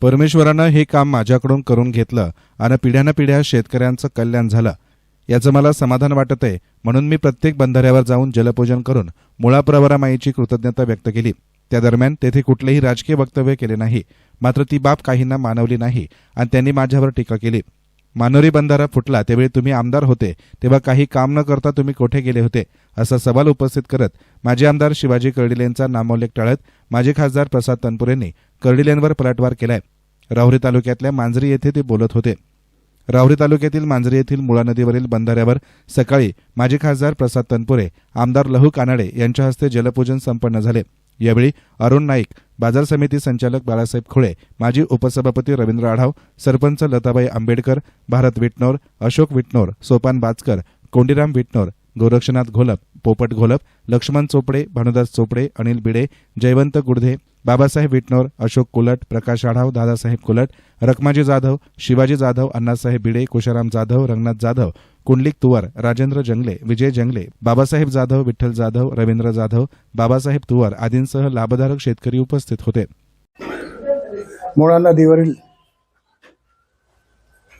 परमेश्वरानं हे काम माझ्याकडून करून घेतलं आणि पिढ्यानं पिढ्या शेतकऱ्यांचं कल्याण झालं. याचं मला समाधान वाटत आहे. म्हणून मी प्रत्येक बंधाऱ्यावर जाऊन जलपूजन करून मुळा माईची कृतज्ञता व्यक्त केली. त्या दरम्यान तेथे कुठलेही राजकीय वक्तव्य केले नाही. मात्र ती बाब काहींना मानवली नाही आणि त्यांनी माझ्यावर टीका केली. मानोरी बंधारा फुटला त्यावेळी तुम्ही आमदार होते. तेव्हा काही काम न करता तुम्ही कोठे गेले होते? असा सवाल उपस्थित करत माजी आमदार शिवाजी कर्डिलेंचा नामोल्लेख टाळत माजी खासदार प्रसाद तनपुरेंनी कर्डिलेंवर पलटवार केलाय. राहुरी तालुक्यातल्या मांजरी येथे ते बोलत होते. राहुरी तालुक्यातील मांजरी येथील मुळा नदीवरील बंधाऱ्यावर सकाळी माजी खासदार प्रसाद तनपुरे आमदार लहू कानाडे यांच्या हस्ते जलपूजन संपन्न झाले. यावेळी अरुण नाईक बाजार समिती संचालक बाळासाहेब खुळे माजी उपसभापती रवींद्र आढाव सरपंच लताबाई आंबेडकर भारत विटनोर अशोक विटनोर सोपान बाचकर कोंडीराम विटनोर गोरक्षनाथ घोलप पोपट घोलप लक्ष्मण चोपडे भानुदास चोपडे अनिल बिडे जयवंत गुडधे बाबासाहेब विटनोर अशोक कुलट प्रकाश आढाव दादासाहेब कुलट रखमाजी जाधव शिवाजी जाधव अण्णासाहेब बिडे कुशाराम जाधव रंगनाथ जाधव कुंडलिक तुवर राजेंद्र जंगले विजय जंगले बाबासाहेब जाधव विठ्ठल जाधव रवींद्र जाधव बाबासाहेब तुवर आदींसह लाभधारक शेतकरी उपस्थित होते. मुळा नदीवरील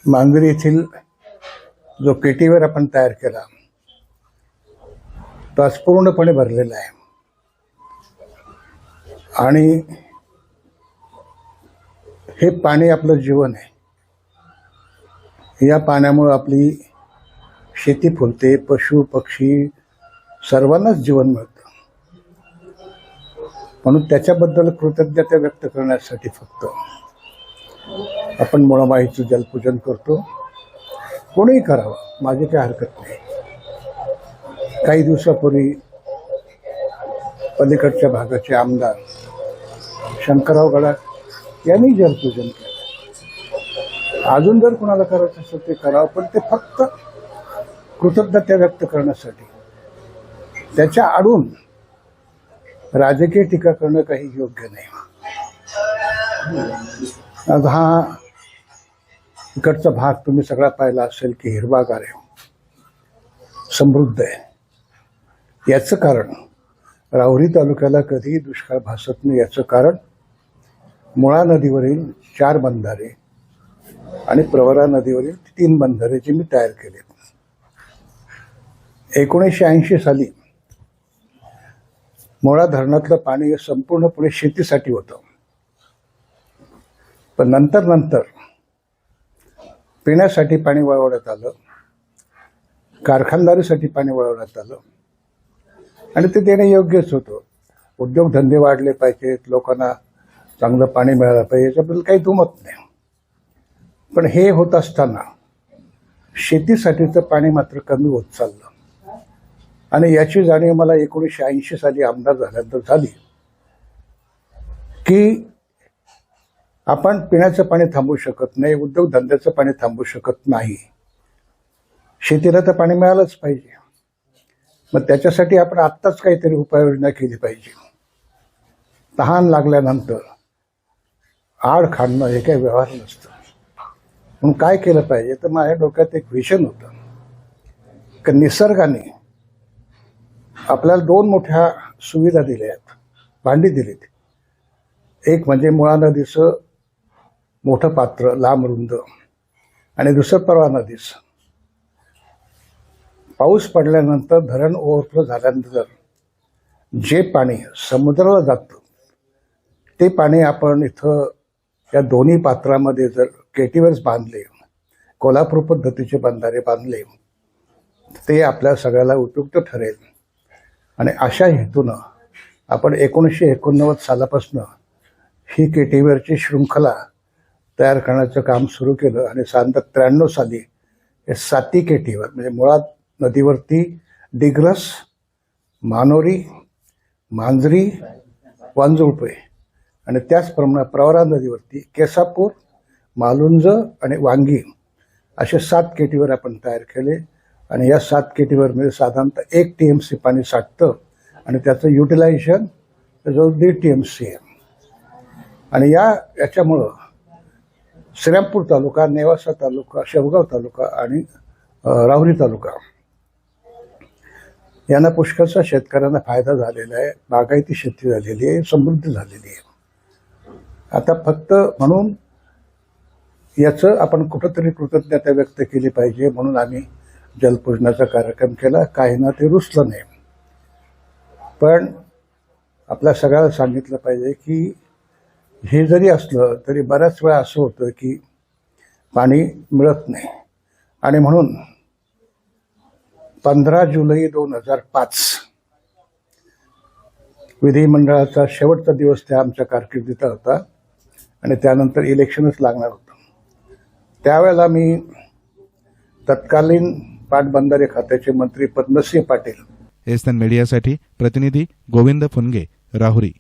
मांजरी येथील जो पेटीवर आपण तयार केला तो आज पूर्णपणे भरलेला आहे. आणि हे पाणी आपलं जीवन आहे. या पाण्यामुळं आपली शेती फुलते पशु पक्षी सर्वांनाच जीवन मिळतं. म्हणून त्याच्याबद्दल कृतज्ञता व्यक्त करण्यासाठी फक्त आपण मुळामाईचं जलपूजन करतो. कोणीही करावं माझी काही हरकत नाही. काही दिवसापूर्वी पलीकडच्या भागाचे आमदार शंकरराव गडाख यांनी जलपूजन केलं. अजून जर कोणाला करायचं असेल ते करावं पण ते फक्त कृतज्ञता व्यक्त करण्यासाठी. त्याच्या आडून राजकीय टीका करणं काही योग्य नाही. आज हा इकडचा भाग तुम्ही सगळा पाहिला असेल की हिरवागार आहे. समृद्ध आहे. याचं कारण राहुरी तालुक्याला कधीही दुष्काळ भासत नाही. याचं कारण मुळा नदीवरील चार बंधारे आणि प्रवरा नदीवरील तीन बंधारे जे मी तयार केले एकोणीसशे ऐंशी साली मुळा धरणातलं पाणी हे संपूर्णपणे शेतीसाठी होतं. पण नंतर नंतर पिण्यासाठी पाणी वळवण्यात आलं कारखानदारीसाठी पाणी वळवण्यात आलं. आणि ते देणं योग्यच होतं. उद्योगधंदे वाढले पाहिजेत लोकांना चांगलं पाणी मिळालं पाहिजे याच्याबद्दल काही दुमत नाही. पण हे होत असताना शेतीसाठीचं पाणी मात्र कमी होत चाललं. आणि याची जाणीव मला एकोणीसशे ऐंशी साली आमदार झाल्यानंतर झाली. की आपण पिण्याचं पाणी थांबवू शकत नाही उद्योगधंद्याचं पाणी थांबवू शकत नाही. शेतीला तर पाणी मिळालंच पाहिजे. मग त्याच्यासाठी आपण आत्ताच काहीतरी उपाययोजना केली पाहिजे. तहान लागल्यानंतर आड खाणणं हे काही व्यवहार नसतं. म्हणून काय केलं पाहिजे? तर माझ्या डोक्यात एक विजन होतं. की निसर्गाने आपल्याला दोन मोठ्या सुविधा दिल्या आहेत. भांडी दिलीत. एक म्हणजे मुळा नदीचं मोठं पात्र लांब रुंद. आणि दुसरं परवा नदीचं. पाऊस पडल्यानंतर धरण ओव्हरफ्लो झाल्यानंतर जे पाणी समुद्राला जातं ते पाणी आपण इथं या दोन्ही पात्रामध्ये जर केटीवर्स बांधले कोल्हापूर पद्धतीचे बंधारे बांधले ते आपल्या सगळ्याला उपयुक्त ठरेल. आणि अशा हेतूनं आपण एकोणीसशे एकोणनव्वद सालापासून ही केटीवरची शृंखला तयार करण्याचं काम सुरू केलं आणि साधारणतः त्र्याण्णव साली हे साती केटीवर म्हणजे मुळात नदीवरती डिग्रस मानोरी मांजरी वांजुळपे आणि त्याचप्रमाणे प्रवरा नदीवरती केसापूर मालुंज आणि वांगी असे सात केटीवर आपण तयार केले. आणि या सात केटीवरमध्ये म्हणजे साधारणतः एक टी एम सी पाणी साठतं आणि त्याचं युटिलायझेशन जवळ दीड टी एम सी आहे. आणि या याच्यामुळं श्रीरामपूर तालुका नेवासा तालुका शेवगाव तालुका आणि राहुरी तालुका. यांना पुष्कळचा शेतकऱ्यांना फायदा झालेला आहे बागायती शेती झालेली आहे समृद्धी झालेली आहे. आता फक्त म्हणून याचं आपण कुठंतरी कृतज्ञता व्यक्त केली पाहिजे म्हणून आम्ही जलपूजनाचा कार्यक्रम केला काही ना ते रुचलं नाही. पण आपल्या सगळ्याला सांगितलं पाहिजे की हे जरी असलं तरी बऱ्याच वेळा असं होतं की पाणी मिळत नाही. आणि म्हणून पंधरा जुलै दोन हजार पाच विधिमंडळाचा शेवटचा दिवस त्या आमच्या कारकिर्दीचा होता आणि त्यानंतर इलेक्शनच लागणार होतं. त्यावेळेला मी तत्कालीन पाटबंधारे खात्याचे मंत्री पद्मसिंह पाटील. एसन मीडियासाठी प्रतिनिधी गोविंद फुनगे राहुरी.